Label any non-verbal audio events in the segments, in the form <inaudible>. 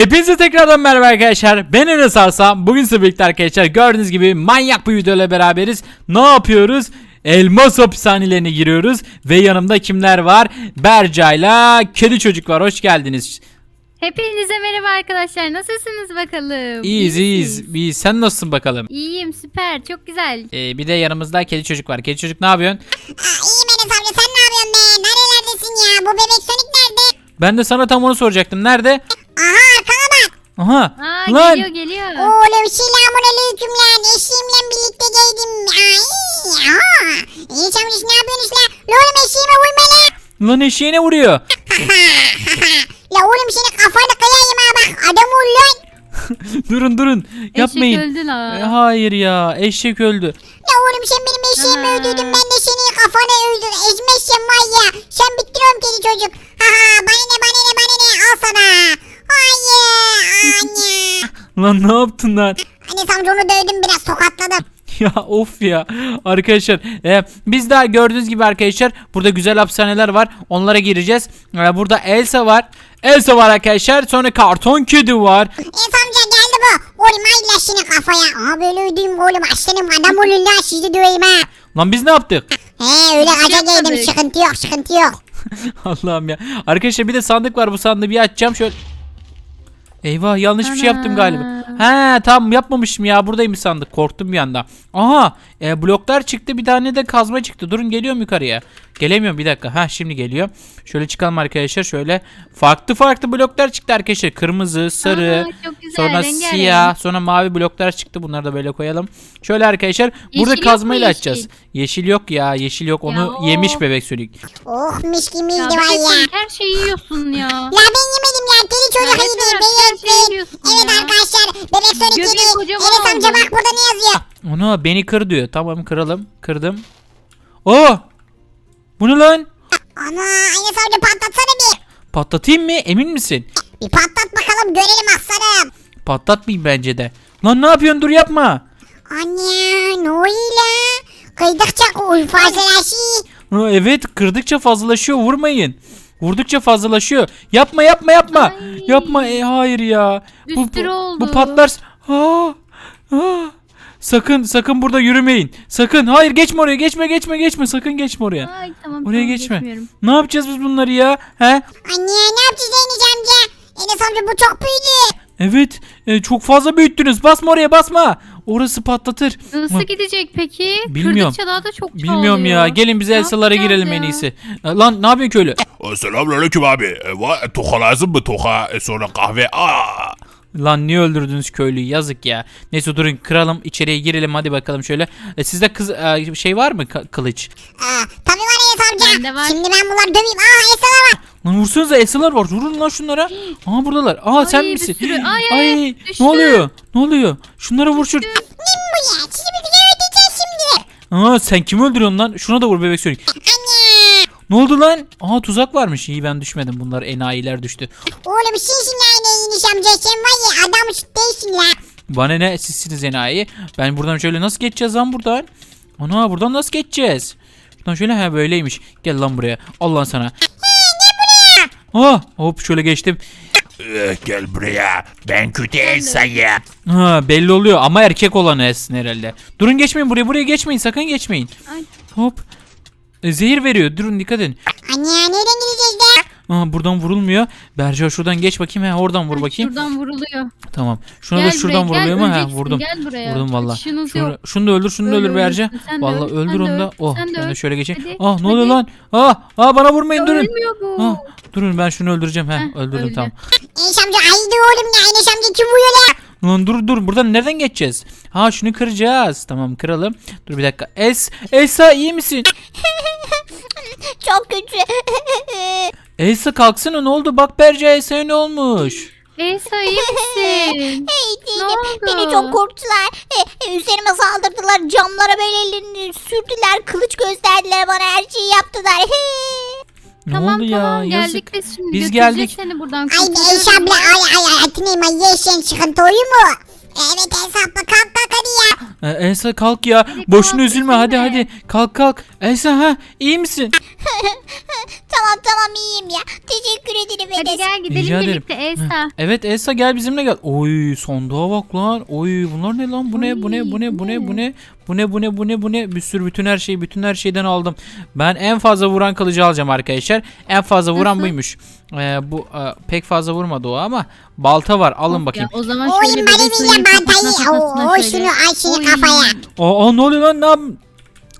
Hepinize tekrardan merhaba arkadaşlar. Ben Enes Arslan. Bugün size birlikte arkadaşlar gördüğünüz gibi manyak bir videoyla beraberiz. Ne yapıyoruz? Elmas hapishanelerine giriyoruz. Ve yanımda kimler var? Berca'yla Kedi Çocuk var. Hoş geldiniz. Hepinize merhaba arkadaşlar. Nasılsınız bakalım? İyiyiz İyi iyiyiz. İyiyiz. Sen nasılsın bakalım? İyiyim süper çok güzel. Ee, bir de yanımızda Kedi Çocuk var. Kedi Çocuk ne yapıyorsun? Aa, iyiyim Enes amca sen ne yapıyorsun be? Nerelerdesin ya? Bu bebek Sonic nerede? Ben de sana tam onu soracaktım. Nerede? Aha. Aha. Aa Lan. geliyor geliyor. Oğlum selamun aleyküm lan. Eşimle birlikte geldim. Ay. Aa. Amca ne yapıyorsunuz lan? La oğlum eşeğime vurma lan. Lan eşeğine vuruyor. <laughs> la oğlum seni kafanı kıyayım ha bak. Adam ol lan. <laughs> durun durun. Yapmayın. Eşek öldü la. E, hayır ya. Eşek öldü. La oğlum sen benim eşeğimi Ana. öldürdün. Ben de seni kafana öldür. Ezmezsen var ya. Sen bittin oğlum kedi çocuk. Ha ha bana ne bana ne bana ne. Al sana. Lan ne yaptın lan? Enes amca onu dövdüm biraz tokatladım. <laughs> Ya of ya. Arkadaşlar e, biz daha gördüğünüz gibi arkadaşlar burada güzel hapishaneler var. Onlara gireceğiz. E, burada Elsa var. Elsa var arkadaşlar. Sonra karton kedi var. Enes amca geldi bu. Oğlum ay laşını kafaya. Aha böyle ödeyim oğlum. Aslanım adam olun lan sizi döveyim ha. lan biz ne yaptık? He öyle gaza geldim. Sıkıntı yok sıkıntı yok. <laughs> Allah'ım ya. Arkadaşlar bir de sandık var. Bu sandığı bir açacağım. Şöyle Eyvah yanlış bir şey yaptım galiba. He tamam yapmamışım ya buradaymış sandık korktum bir anda. Aha e, bloklar çıktı bir tane de kazma çıktı. Durun geliyorum yukarıya. Gelemiyorum bir dakika. Ha şimdi geliyor. Şöyle çıkalım arkadaşlar şöyle. Farklı farklı bloklar çıktı arkadaşlar. Kırmızı, sarı, Aa, güzel, sonra siyah, sonra mavi bloklar çıktı. Bunları da böyle koyalım. Şöyle arkadaşlar burada Yeşil yok kazmayla mu açacağız. yeşil? Yeşil yok ya yeşil yok onu Ya. yemiş bebek sürük. Oh mis gibi Ya ya. Her şeyi yiyorsun ya. La ben yemedim ya çocuk yedi. yeter, Beyaz beyaz. yiyorsun Evet arkadaşlar bebek Sonic Enes amca bak burada ne yazıyor. Onu beni kır diyor. Tamam kıralım. Kırdım. Oo! Bu ne lan? Ana Enes amca patlatsana bir. Patlatayım mı? Emin misin? Bir patlat bakalım görelim aslanım. Patlatmayayım bence de. Lan ne yapıyorsun? Dur yapma. Anne ne oluyor? Kıydıkça fazlalaşıyor. Evet kırdıkça fazlalaşıyor. Vurmayın. Vurdukça fazlalaşıyor. Yapma yapma yapma. Ay. Yapma. E, hayır ya. Sürü bu, oldu. bu patlar. Ha, ha. Sakın sakın burada yürümeyin. Sakın. Hayır geçme oraya. Geçme geçme geçme. Sakın geçme oraya. Ay tamam Oraya tamam, geçme. geçmiyorum. Ne yapacağız biz bunları ya? He? Anne ne yapacağız Enes amca? Enes amca bu çok büyüdü. Evet. e, çok fazla büyüttünüz. Basma oraya basma. Orası patlatır. Nasıl gidecek peki? Bilmiyorum. Kırdıkça daha da çok Bilmiyorum ya. çoğalıyor. Gelin biz Elsa'lara girelim en iyisi. E, Lan ne yapıyorsun köylü? Selamünaleyküm abi. E, va- toka lazım mı toka? E, sonra kahve. Aa. Lan niye öldürdünüz köylüyü? Yazık ya. Neyse durun kıralım içeriye girelim hadi bakalım şöyle. E, sizde kız e, şey var mı Ka- kılıç? Aa, tabii var Enes amca. Bende var. Şimdi ben bunları döveyim. Aa Esa'da var. Lan vursanıza Elsa'lar var. Vurun lan şunlara. Aha buradalar. Aa sen bir misin? sürü. Ay, ay, düştü. ne oluyor? Ne oluyor? Şunlara vur şu. Kim bu ya? Sizi bir öldüreceğiz şimdi. Aa sen kimi öldürüyorsun lan? Şuna da vur bebek sönük. Anne. Ne oldu lan? Aha tuzak varmış. İyi ben düşmedim. Bunlar enayiler düştü. Oğlum Enes amca. Sen var ya adam değilsin la. Bana ne sizsiniz enayi. Ben buradan şöyle nasıl geçeceğiz lan buradan? Ana buradan nasıl geçeceğiz? Şuradan şöyle ha böyleymiş. Gel lan buraya. Allah lan sana. Ah hop şöyle geçtim. E, gel buraya. Ben kötü Elsa'yım. Ha belli oluyor ama erkek olan Esin herhalde. Durun geçmeyin buraya buraya geçmeyin sakın geçmeyin. Ay. Hop. E, zehir veriyor durun dikkat edin. Anne nereden gideceğiz de? Aa, buradan vurulmuyor. Berca şuradan geç bakayım. Ha oradan vur bakayım. Şuradan vuruluyor. Tamam. Şuna da Gel şuradan buraya, gel, vuruluyor mu? Ha öleceksin, vurdum. gel buraya. Vurdum valla. Kaçışınız Şunu, yok. şunu da öldür, şunu da Öl, öldür Berca. sen de Valla öl, öldür de onu da. öl, Oh, sen de ben de öl. şöyle geçeyim. Hadi, Ah ne oluyor hadi. lan? Ah, ah bana vurmayın durun. Ölmüyor bu. Ah, durun ben şunu öldüreceğim. Heh, Heh, öldürdüm öldü. tamam. Enes amca haydi oğlum ya. Enes amca kim vuruyor la? Lan dur dur buradan nereden geçeceğiz? Ha şunu kıracağız. Tamam kıralım. Dur bir dakika. Es Elsa iyi misin? <laughs> Çok kötü. <laughs> Elsa kalksana ne oldu? Bak Berca Elsa'ya ne olmuş? Elsa iyi misin? <laughs> Hey Ne oldu? Beni çok korktular. E, e, üzerime saldırdılar. Camlara böyle ellerini sürdüler. Kılıç gösterdiler bana. Her şeyi yaptılar. Ne tamam oldu ya? tamam Yazık. geldik biz şimdi. Biz geldik. Seni buradan Ay. Eş abla ay ay ay. Atınayım ay. Yeşen sıkıntı oyun mu? Evet hesapla kalk kalk hadi ya. Ee, Elsa kalk ya. Boşuna kalk, üzülme hadi hadi. Kalk kalk. Elsa ha iyi misin? <laughs> Tamam tamam iyiyim ya. Teşekkür ederim Hadi Enes. gel gidelim Rica ederim. birlikte Elsa. Evet Elsa gel bizimle gel. Oy sandığa bak lan. Oy bunlar ne lan? Bu ne? Bu ne? Bu ne? Bu ne? Bu ne? Bu ne? Bu ne? Bu ne? Bu ne? Bir sürü bütün her şeyi bütün her şeyden aldım. Ben en fazla vuran kılıcı alacağım arkadaşlar. En fazla vuran buymuş. Ee, bu e, pek fazla vurmadı o ama balta var. Alın bakayım. Ya, o zaman Oy şöyle bebek bir kafasına Oo şöyle. şunu al şunu Oy. kafaya. Aa, ne oluyor lan? Ne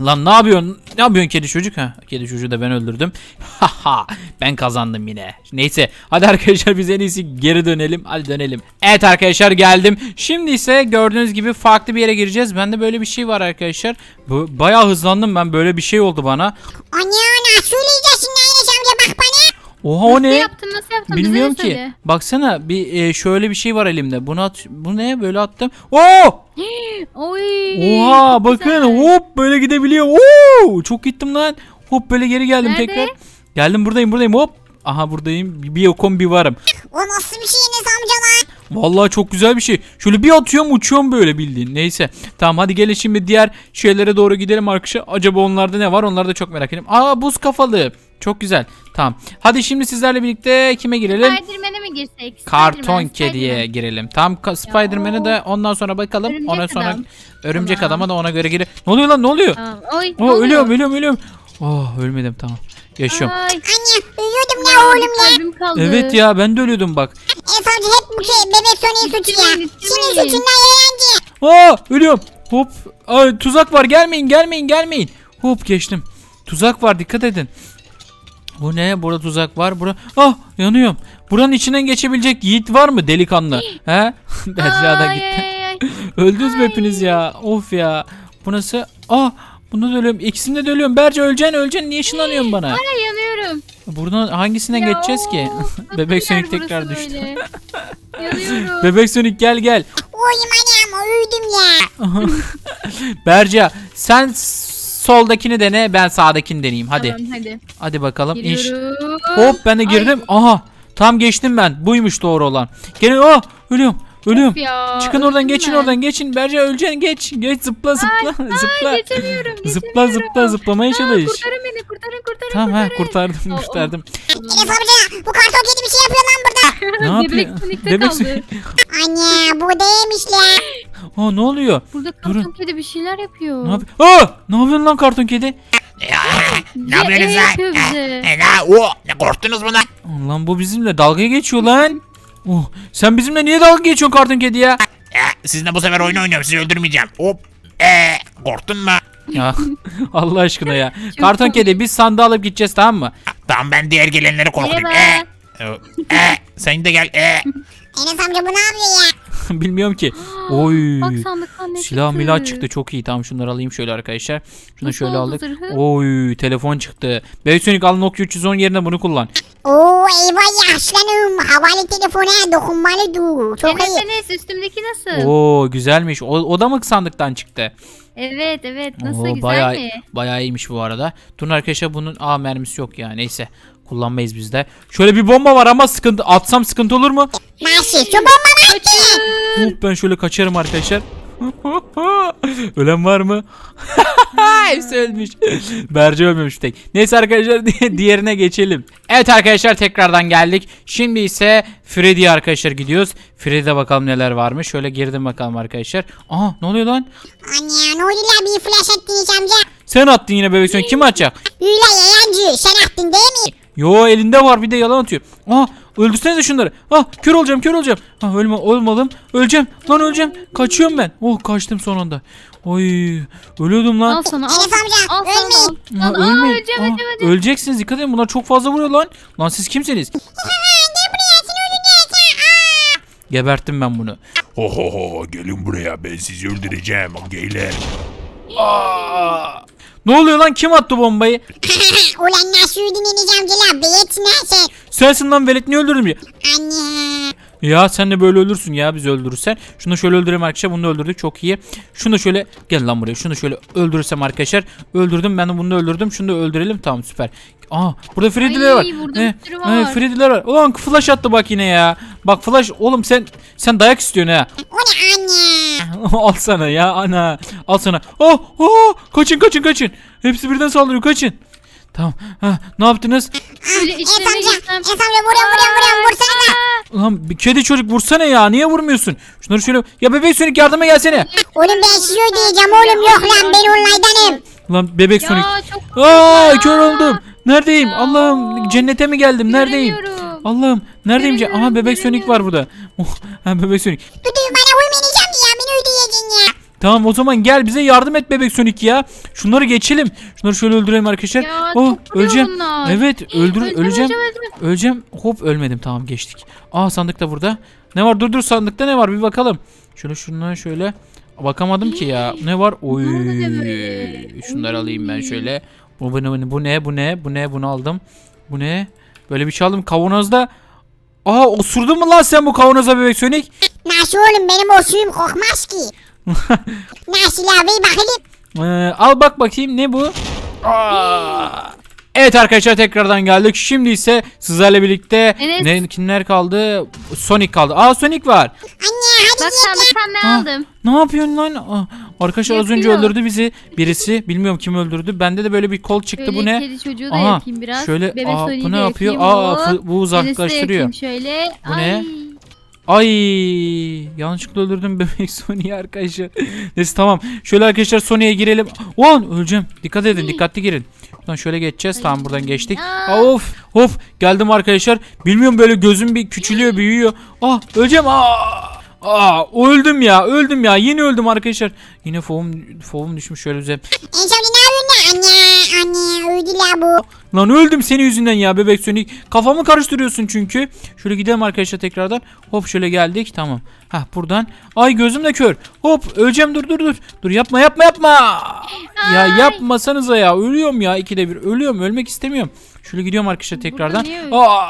Lan ne yapıyorsun? Ne yapıyorsun kedi çocuk? Ha, kedi çocuğu da ben öldürdüm. Haha <laughs> ben kazandım yine. Neyse hadi arkadaşlar biz en iyisi geri dönelim. Hadi dönelim. Evet arkadaşlar geldim. Şimdi ise gördüğünüz gibi farklı bir yere gireceğiz. Bende böyle bir şey var arkadaşlar. Bu, bayağı hızlandım ben. Böyle bir şey oldu bana. Ana söyleyeceksin bana. Oha o Nasıl ne? yaptın nasıl yaptın? Bize de Bilmiyorum ki. söyle. Baksana bir e, şöyle bir şey var elimde. Bunu at bu ne? Böyle attım. Oo! <gasps> Oy. Oha çok bakın güzel. hop böyle gidebiliyor. Oo çok gittim lan. Hop böyle geri geldim Nerede? tekrar. Geldim buradayım buradayım hop. Aha buradayım. Bir yokum bir varım. O nasıl bir şey Enes amca lan? Vallahi çok güzel bir şey. Şöyle bir atıyorum uçuyorum böyle bildiğin. Neyse. Tamam hadi gelin şimdi diğer şeylere doğru gidelim arkadaşlar. Acaba onlarda ne var? Onları da çok merak ediyorum. Aa buz kafalı. Çok güzel. Tamam. Hadi şimdi sizlerle birlikte kime girelim? Spiderman'e mi girsek? Karton Spiderman, kediye Spiderman. girelim. Tam Spider-Man'e de ondan sonra bakalım. Örümcek Ondan sonra adam. örümcek Tamam. adama da ona göre girelim. Ne oluyor lan? Ne oluyor? Tamam. Oy. ne oluyor? ölüyorum ölüyorum ölüyorum. Oh ölmedim tamam. Yaşıyorum. Ay. Anne uyuyordum ya oğlum ya. Kalbim kaldı. Evet ya ben de ölüyordum bak. Amca hep bu şey bebek Sony'in suçu ya. Bitirmeyin, Senin bitirmeyin. suçundan. Aa ölüyorum. Hop. Ay, tuzak var gelmeyin gelmeyin gelmeyin. Hop geçtim. Tuzak var dikkat edin. Bu ne? Burada tuzak var. Bura... Ah yanıyorum. Buranın içinden geçebilecek yiğit var mı delikanlı? <laughs> He? <laughs> Berra da gitti. <laughs> Öldünüz mü hepiniz ya? Of ya. Bu nasıl? Ah bunda da ölüyorum. İkisinde de ölüyorum. Berce öleceksin öleceksin. Niye ışınlanıyorsun bana? Ay yanıyorum. Buradan hangisinden Ya, geçeceğiz ki? Bebek Sonic tekrar düştü. Yanıyorum. Bebek Sonic gel gel. Uyum anam uyudum ya. Berca sen soldakini dene ben sağdakini deneyeyim. Hadi. Tamam hadi. Hadi bakalım. İnş. Hop ben de girdim. Aha. Tam geçtim ben. Buymuş doğru olan. Gelin. Ah ölüyorum. Ölüyorum. Ya, Çıkın oradan öldüm geçin ben. oradan geçin. Berca öleceksin geç. Geç zıpla zıpla. zıpla. Ay geçemiyorum. Zıpla geçemiyorum. zıpla zıplamaya Aa, çalış. Kurtarın beni kurtarın kurtarın Tamam ha kurtarın. kurtardım Aa, kurtardım. Enes amca bu karton kedi bir şey yapıyor lan burada. Ne Bebek yapıyor? Bebek kaldı. Sonic. Anne bu değilmiş la. <laughs> Aa ne oluyor? Burada Durun. karton kedi bir şeyler yapıyor. Ne yapıyor? Aa! Ne yapıyorsun lan karton kedi? Ne yapıyorsunuz lan? yapıyor bize. E, la, o, ne korktunuz mu lan? Lan bu bizimle dalga geçiyor lan. Oh, sen bizimle niye dalga geçiyorsun karton kedi ya? E, sizinle bu sefer oyun oynuyorum sizi öldürmeyeceğim. Hop. E, korktun mu? Ya <laughs> Allah aşkına ya. Karton komik. kedi biz sandığı alıp gideceğiz tamam mı? Tamam ben diğer gelenleri korkutayım. Merhaba. e, e, sen de gel. E. Enes amca bu ne yapıyor ya? <laughs> Bilmiyorum ki. Oy. Bak sandıktan ne Silah çıktı? milah çıktı çok iyi. Tamam şunları alayım şöyle arkadaşlar. Şunu Nasıl şöyle oldu aldık. zırhı? Oy telefon çıktı. Beysonik al Nokia 310 yerine bunu kullan. Oo eyvah ya aslanım. Havalı telefona dokunmalı dur. Çok Enes iyi. Enes üstümdeki nasıl? Oo güzelmiş. O, o da mı sandıktan çıktı? Evet evet nasıl Oo, güzel bayağı, mi? bayağı iyiymiş bu arada. Durun arkadaşlar bunun A mermisi yok ya. Neyse. Kullanmayız biz de. Şöyle bir bomba var ama sıkıntı atsam sıkıntı olur mu? Nasıl? Şu bomba. Hop ben şöyle kaçarım arkadaşlar. <laughs> Ölen var mı? <laughs> Hepsi ölmüş. Berce ölmemiş tek. Neyse arkadaşlar di- <laughs> diğerine geçelim. Evet arkadaşlar tekrardan geldik. Şimdi ise Freddy arkadaşlar gidiyoruz. Freddy'de bakalım neler varmış. Şöyle girdim bakalım arkadaşlar. Aha ne oluyor lan? Anne ne oldu la bir flash attınız amca? Sen attın yine bebek Sonic. Kim atacak? Hüla yayancı sen attın değil mi? Yo elinde var bir de yalan atıyor. Aa öldürsenize şunları. Ah kör olacağım kör olacağım. Ah ölme olmadım. Öleceğim. Lan öleceğim. Kaçıyorum ben. Oh kaçtım son anda. Oy ölüyordum lan. Al sana al. Enes amca, al sana ölmeyin. al. Ha, Al, aa, ölmeyin. öleceğim Aa, öleceğim öleceğim. öleceksiniz dikkat edin bunlar çok fazla vuruyor lan. Lan siz kimsiniz? <laughs> Geberttim ben bunu. Ho ho ho gelin buraya ben sizi öldüreceğim geyler. Ne oluyor lan kim attı bombayı? <laughs> Ulan nasıl öldün Enes amca la? Beyet nerede? Sensin lan velet niye öldürdün diye. Anne. Ya sen de böyle ölürsün ya bizi öldürürsen. Şunu da şöyle öldürelim arkadaşlar. Bunu da öldürdük çok iyi. Şunu da şöyle gel lan buraya. Şunu da şöyle öldürürsem arkadaşlar. Öldürdüm ben de bunu da öldürdüm. Şunu da öldürelim. Tamam süper. Aa burada Freddy'ler var. Burada bir sürü eh, var. Freddy'ler var. Ulan flash attı bak yine ya. Bak flash oğlum sen Sen dayak istiyorsun ha. O ne anne? <laughs> al sana ya ana. Al sana. Oh, oh, kaçın kaçın kaçın. Hepsi birden saldırıyor kaçın. Tamam. Ha, ne yaptınız? Böyle Es içlerine amca, girsem. Es amca vuruyorum vuruyorum vuruyorum vursana da. Lan bir kedi çocuk vursana ya. Niye vurmuyorsun? Şunları şöyle. Ya bebek sönük yardıma gelsene. Oğlum ben sizi ödeyeceğim oğlum yok lan ben onlaydanım. Lan bebek sönük. Ya çok Aa kör oldum. Neredeyim? Ya. Allah'ım cennete mi geldim? Neredeyim? Göremiyorum. Allah'ım neredeyim? Ce- Aha Göremiyorum, bebek sönük var burada. Oh, <laughs> ha, bebek sönük. Duduyu bana vurmayacağım ya beni ödeyeceksin ya. Tamam o zaman gel bize yardım et bebek sönük ya. Şunları geçelim. Şunları şöyle öldürelim arkadaşlar. Ya, oh öleceğim. bunlar. Evet öldür Öleceğim, öleceğim. öleceğim, öleceğim. Hop ölmedim. Tamam geçtik. Aa sandık da burada. Ne var? Dur dur sandıkta ne var? Bir bakalım. Şöyle şundan şöyle. Bakamadım ki ya. Ne var? Oy. Şunları alayım ben şöyle. Bu, bu, ne, bu ne? Bu ne? Bu ne? Bunu aldım. Bu ne? Böyle bir şey aldım. Kavanozda. Aa osurdun mu lan sen bu kavanoza bebek sönük? Nasıl oğlum benim o suyum kokmaz ki. Nasıl abi bakalım. Ee, al bak bakayım ne bu? Aa. Evet arkadaşlar tekrardan geldik. Şimdi ise sizlerle birlikte Enes. ne kimler kaldı? Sonic kaldı. Aa Sonic var. Anne hadi Bak ye. sandıktan ne Ha, aldım? Ne yapıyorsun lan? Aa, arkadaşlar az önce Yapıyor. öldürdü bizi birisi. Bilmiyorum kim öldürdü. Bende de böyle bir kol çıktı. Böyle bu ne? kedi çocuğu da Aha, yapayım biraz. şöyle Bebek aa, bu ne de yapıyor? yapayım, Aa hop. fı- bu de uzaklaştırıyor. yapayım şöyle. Bu Ay. ne? Ay yanlışlıkla öldürdüm <laughs> bebek Sonic'i arkadaşlar. Neyse tamam. Şöyle arkadaşlar Sonic'e girelim. Ulan öleceğim. Dikkat edin dikkatli girin. Buradan şöyle geçeceğiz. Tamam buradan geçtik. Aa. Of of geldim arkadaşlar. Bilmiyorum böyle gözüm bir küçülüyor büyüyor. Ah öleceğim. Aa. Aa öldüm ya öldüm ya yeni öldüm arkadaşlar. Yine foam foam düşmüş şöyle bize. Yapıyorsun Anne anne öldüler bu. Lan öldüm senin yüzünden ya bebek sönük. Kafamı karıştırıyorsun çünkü. Şöyle gidelim arkadaşlar tekrardan. Hop şöyle geldik. Tamam. Hah buradan. Ay gözüm de kör. Hop öleceğim dur dur dur. Dur yapma yapma yapma. Ya yapmasanıza ya. Ölüyorum ya ikide bir. Ölüyorum ölmek istemiyorum. Şöyle gidiyorum arkadaşlar tekrardan. Aa,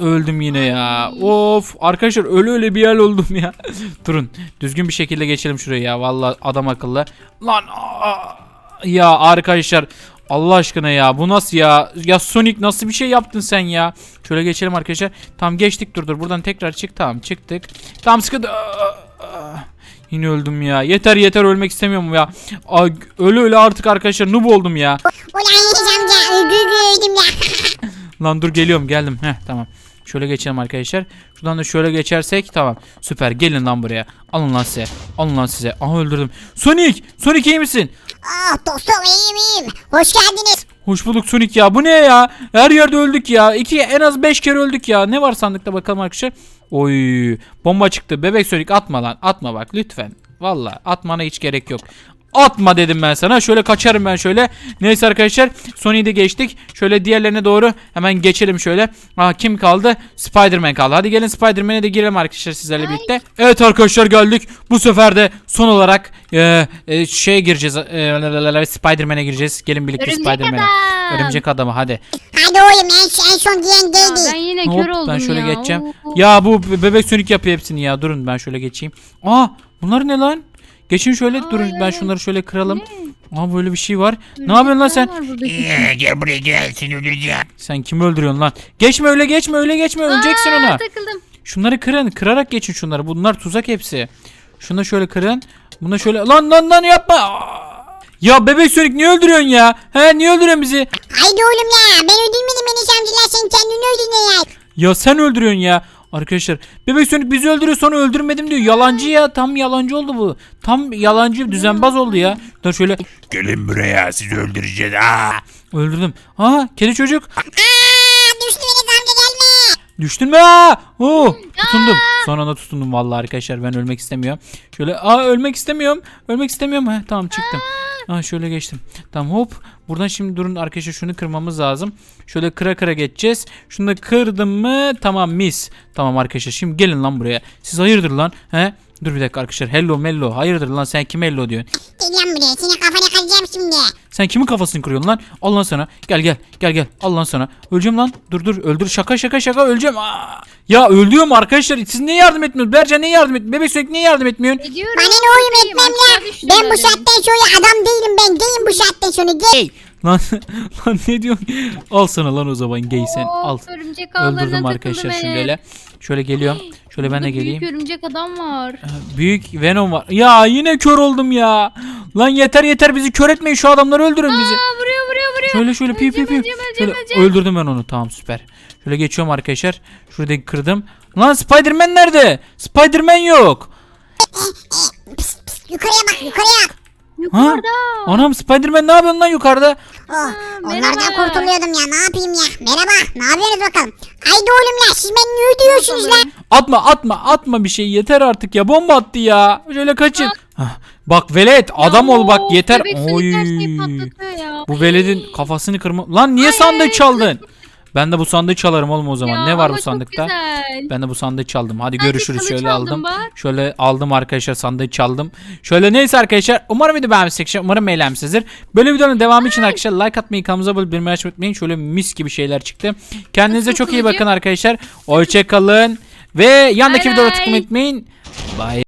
öldüm yine ya. Of arkadaşlar öyle öyle bir yer oldum ya. <laughs> Durun düzgün bir şekilde geçelim şuraya ya. Vallahi adam akıllı. Lan aa. Ya arkadaşlar Allah aşkına ya bu nasıl ya? Ya Sonic nasıl bir şey yaptın sen ya? Şöyle geçelim arkadaşlar. Tam geçtik dur dur. Buradan tekrar çık. Tamam çıktık. Tamam sıkı. Yine öldüm ya. Yeter yeter ölmek istemiyorum ya. Ay, öyle öyle artık arkadaşlar noob oldum ya. Ulan amca öldürdü öldüm ya. Lan dur geliyorum geldim. Heh tamam. Şöyle geçelim arkadaşlar. Şuradan da şöyle geçersek tamam. Süper gelin lan buraya. Alın lan size. Alın lan size. Aha öldürdüm. Sonic! Sonic iyi misin? Ah dostum iyiyim iyiyim. Hoş geldiniz. Hoş bulduk Sonic ya. Bu ne ya? Her yerde öldük ya. İki en az beş kere öldük ya. Ne var sandıkta bakalım arkadaşlar. Oy bomba çıktı. Bebek Sonic atma lan. Atma bak lütfen. Valla atmana hiç gerek yok. Atma dedim ben sana. Şöyle kaçarım ben şöyle. Neyse arkadaşlar. Sonic'i de geçtik. Şöyle diğerlerine doğru hemen geçelim şöyle. Aa, kim kaldı? Spider-Man kaldı. Hadi gelin Spider-Man'e de girelim arkadaşlar sizlerle birlikte. Evet arkadaşlar geldik. Bu sefer de son olarak e, e, şeye gireceğiz. E, Spider-Man'e gireceğiz. Gelin birlikte Örümcek Spider-Man'e. adam. Örümcek adamı hadi. Hadi oğlum en, en son diyen Ya değildi. ben yine Hop, kör oldum ben şöyle ya. geçeceğim. Oo. Ya bu be- bebek sönük yapıyor hepsini ya. Durun ben şöyle geçeyim. Aa bunlar ne lan? Geçin şöyle Aa, durun ben evet. şunları şöyle kıralım. Aa böyle bir şey var. Ne yapıyorsun lan sen? Ee, gel buraya gel seni öldüreceğim. Sen kimi öldürüyorsun lan? Geçme öyle geçme öyle geçme öleceksin ona. takıldım. Şunları kırın kırarak geçin şunları. Bunlar tuzak hepsi. Şunu şöyle kırın. Buna şöyle lan lan lan yapma. Aa! Ya bebek sönük niye öldürüyorsun ya? He niye öldürüyorsun bizi? Haydi oğlum ya ben öldürmedim Enes amcalar sen kendini öldürdün ya. Ya sen öldürüyorsun ya. Arkadaşlar bebek sönük bizi öldürüyor sonra öldürmedim diyor. Yalancı ya tam yalancı oldu bu. Tam yalancı düzenbaz oldu ya. Dur şöyle Gelin buraya sizi öldüreceğiz. Aa. öldürdüm. Aa kedi çocuk. Aa düştü Enes amca gelme. Düştün mü? Aa! Oo, tutundum. Son anda tutundum vallahi arkadaşlar ben ölmek istemiyorum. Şöyle aa ölmek istemiyorum. Ölmek istemiyorum. Heh, tamam çıktım. Aa şöyle geçtim. Tamam hop. Buradan şimdi durun arkadaşlar şunu kırmamız lazım. Şöyle kıra kıra geçeceğiz. Şunu da kırdım mı? Tamam mis. Tamam arkadaşlar şimdi gelin lan buraya. Siz hayırdır lan? He? Dur bir dakika arkadaşlar. Hello mello. Hayırdır lan sen kim hello diyorsun? Gel lan buraya senin kafana kıracağım şimdi. Sen kimin kafasını kırıyorsun lan? Al lan sana. Gel gel. Gel gel. Al lan sana. Öleceğim lan. Dur dur. Öldür. Şaka şaka şaka. Öleceğim. Aa! Ya öldüyorum arkadaşlar. Siz niye yardım etmiyorsunuz? Berca niye yardım et? Bebek sürekli niye yardım etmiyorsun? Ediyorum. Bana ne Bakayım, etmem ya. Ben bu saatten sonra adam değilim ben gayim bu saatten sonra gay. Lan <laughs> lan ne diyorsun? Al sana lan o zaman gay sen. Al. Örümcek ağlarına Öldürdüm takıldım arkadaşlar hele. şimdi öyle. Şöyle geliyorum. Şöyle ben de Burada geleyim. Büyük örümcek adam var. Büyük Venom var. Ya yine kör oldum ya. Lan yeter yeter bizi kör etmeyin şu adamları öldürün bizi. Aa, vuruyor vuruyor vuruyor. Şöyle şöyle öleceğim, Şöyle öleceğim. öldürdüm ben onu. Tamam süper. Şöyle geçiyorum arkadaşlar. Şuradaki kırdım. Lan Spider-Man nerede? Spider-Man yok. Yukarıya bak yukarıya bak. Yukarıda. Anam Spider-Man ne yapıyorsun lan yukarıda? Oh merhaba. onlardan kurtuluyordum ya ne yapayım ya. Merhaba ne yapıyorsunuz bakalım. Haydi oğlum ya siz beni niye ödüyorsunuz lan? Atma atma atma bir şey yeter artık ya bomba attı ya. Şöyle kaçın. Hah, Bak velet adam ol bak yeter. Oy. Bu veledin kafasını kırma. Lan niye ay, çaldın? Ben de bu sandığı çalarım oğlum o zaman. Ya, ne var bu sandıkta? güzel. Ben de bu sandığı çaldım. Hadi Ben görüşürüz. Şöyle aldım bak. Şöyle aldım arkadaşlar sandığı çaldım. Şöyle neyse arkadaşlar. Umarım video beğenmişsinizdir. Umarım eğlenmişsinizdir. Böyle videonun devamı için arkadaşlar like atmayı, kanalımıza abone olmayı, unutmayın. Şöyle mis gibi şeyler çıktı. Kendinize çok iyi bakın arkadaşlar. Hoşçakalın. Ve yandaki bay. tıklamayı unutmayın. Bye.